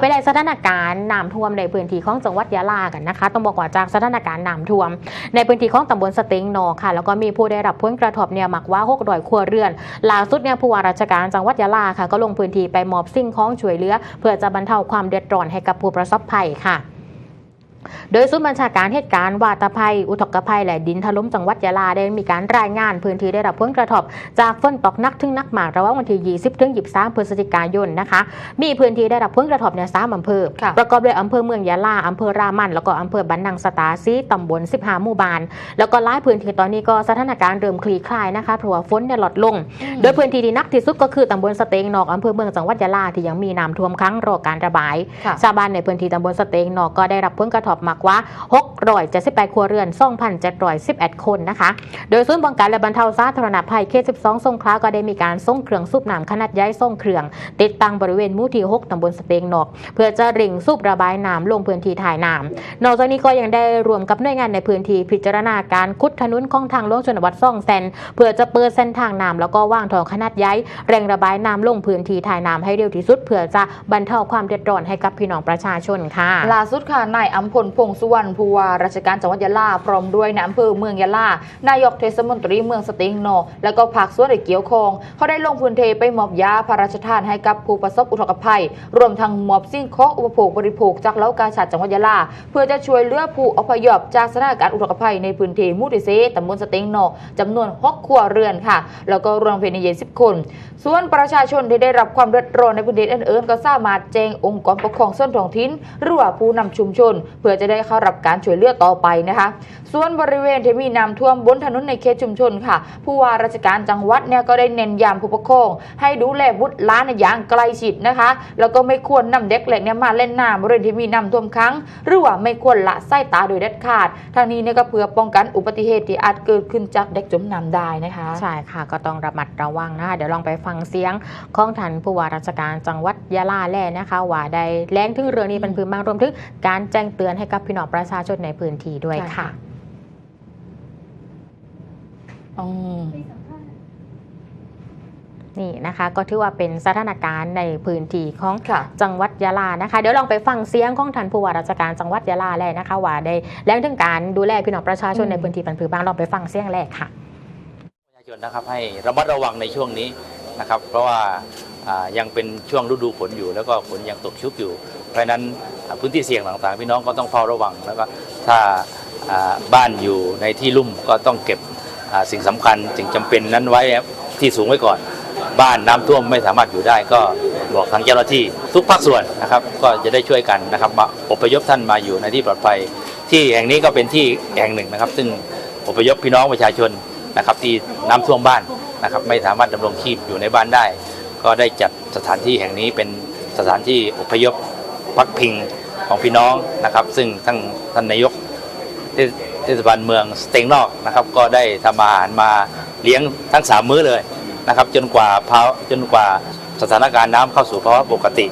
ไปได้สถานการณ์น้ำท่วมในพื้นที่ของจังหวัดยะลากันนะคะต้องบอกว่าจากสถานการณ์น้ำท่วม ในพื้นที่ของตำบลสติงนอค่ะ แล้วก็มีผู้ได้รับผลกระทบเนี่ยมักว่า6ดอยครัวเรือนล่าสุดเนี่ยผู้ว่าราชการจังหวัดยะลาค่ะ ก็ลงพื้นที่ไปมอบสิ่งของช่วยเหลือ เพื่อจะบรรเทาความเดือดร้อนให้กับผู้ประสบภัยค่ะ โดยศูนย์บัญชาการเหตุการณ์วาตภัย อุทกภัยและดินถล่มจังหวัดยะลาได้มีการรายงานพื้นที่ได้รับผลกระทบจากฝนตกหนักถึงหนักมากระหว่างวันที่ 20 ถึง 23 พฤศจิกายนนะคะ มีพื้นที่ได้รับผลกระทบเนี่ยสามอำเภอค่ะประกอบด้วยอำเภอเมืองยะลาอำเภอรามันแล้วก็อำเภอบันนังสตาซีตำบล 15 หมู่บ้าน แล้วก็หลายพื้นที่ตอนนี้ก็สถานการณ์เริ่มคลี่คลายนะคะเพราะว่าฝนเนี่ยลดลง โดยพื้นที่ที่หนักที่สุดก็คือตำบลสเตงนอกอำเภอเมืองจังหวัดยะลาที่ยังมีน้ำท่วมครั้งรอการระบายค่ะชาวบ้านในพื้นที่ตำบลสเตงนอกก็ได้รับผลกระทบอบมากว่า678ครัวเรือน2,711 คนนะคะ โดยศูนย์ป้องกันและบรรเทาสาธารณภัยเขต12 สงขลาก็ได้มีการส่งเครื่องสูบน้ำขนาดใหญ่ส่งเครื่อง ติดตั้งบริเวณมู่ที่ 6ตำบลสเตงนอก เพื่อจะเร่งสูบระบายน้ำลงพื้นที่ถ่ายน้ำนอกจากนี้ก็ยังได้รวมกับหน่วยงานในพื้นที่พิจารณาการขุดถนนของทางหลวงชนบทซ่องแซนเพื่อจะเปิดเส้นทางน้ำแล้วก็ว่างถองขนาดใหญ่เร่งระบายน้ำลงพื้นที่ถ่ายน้ำให้เร็วที่สุด เพื่อจะบรรเทาความเดือดร้อนให้กับพี่น้องประชาชนค่ะล่าสุดค่ะนายอัมพลพงสุวรรณผู้ว่าราชการจังหวัดยะลาพร้อมด้วยนายอำเภอเมืองยะลานายกเทศมนตรีเมืองสติงโน แล้วก็ภาคส่วนที่เกี่ยวข้องเขาได้ลงพื้นที่ไปมอบยาพระราชทานให้กับผู้ประสบอุทกภัย รวมทั้งมอบสิ่งของอุปโภคบริโภคจากเหล้ากาชาดจังหวัดยะลา เพื่อจะช่วยเหลือผู้อพยพจากสถานการณ์อุทกภัยในพื้นที่มุติเซตำบลสต็งโนจำนวน6ครัวเรือนค่ะ แล้วก็รวมเป็นเยสิบคน ส่วนประชาชนที่ได้รับความเดือดร้อนในพื้นที่อื่นๆก็สามารถแจ้งองค์กรปกครองส่วนท้องถิ่นหรือว่าผู้นำชุมชนเพื่อจะได้เข้ารับการช่วยเหลือต่อไปนะคะ ส่วนบริเวณที่มีน้ำท่วมบนถนนในเขตชุมชนค่ะ ผู้ว่าราชการจังหวัดเนี่ยก็ได้เน้นย้ำผู้ปกครองให้ดูแลบุตรหล้านอย่างใกล้ชิดนะคะ แล้วก็ไม่ควรนำเด็กเล็กเนี่ยมาเล่นน้ำบริเวณที่มีน้ำท่วมขังหรือว่าไม่ควรละสายตาโดยเด็ดขาดทางนี้เนี่ยก็เพื่อป้องกันอุบัติเหตุที่อาจเกิดขึ้นจากเด็กจมน้ำได้นะคะใช่ค่ะก็ต้องระมัดระวังนะคะเดี๋ยวลองไปฟังเสียงของท่านผู้ว่าราชการจังหวัดยะลาแล่นะคะว่าได้แรงถึงเรื่องนี้เป็นพื้นบ้างรวมถึงการแจ้งเตือนให้กับพี่น้องประชาชนในพื้นที่ด้วยใช่ค่ะค่ะอืมนี่นะคะก็ถือว่าเป็นสถานการณ์ในพื้นที่ของค่ะจังหวัดยะลานะคะ เดี๋ยวลองไปฟังเสียงของท่านผู้ว่าราชการจังหวัดยะลาแล่นะคะว่าได้แรงถึงการดูแลพี่น้องประชาชนอืมในพื้นที่เป็นพื้นบ้างลองไปฟังเสียงแรกค่ะประชาชนนะครับให้ระมัดระวังในช่วงนี้นะครับ เพราะว่าอ่า ยังเป็นช่วงฤดูฝนอยู่ แล้วก็ฝนยังตกชุกอยู่ เพราะนั้นพื้นที่เสี่ยงต่างๆ พี่น้องก็ต้องเฝ้าระวังแล้วก็ถ้าบ้านอยู่ในที่ลุ่มก็ต้องเก็บสิ่งสำคัญสิ่งจำเป็นนั้นไว้ที่สูงไว้ก่อน บ้านน้ำท่วมไม่สามารถอยู่ได้ก็บอกทางเจ้าหน้าที่ทุกภาคส่วนนะครับก็จะได้ช่วยกันนะครับมาอพยพท่านมาอยู่ในที่ปลอดภัย ที่แห่งนี้ก็เป็นที่แห่งหนึ่งนะครับ ซึ่งอพยพพี่น้องประชาชนนะครับที่น้ำท่วมบ้านนะครับไม่สามารถดำรงชีพอยู่ในบ้านได้ ก็ได้จัดสถานที่แห่งนี้เป็นสถานที่อพยพพักพิงของพี่น้องนะครับ ซึ่งท่านท่านนายกเทศบาลเมืองสเตงนอกนะครับ ก็ได้ทำอาหารมาเลี้ยงทั้งสามมื้อเลยนะครับ จนกว่าพาจนกว่าสถานการณ์น้ำเข้าสู่ภาวะปกติ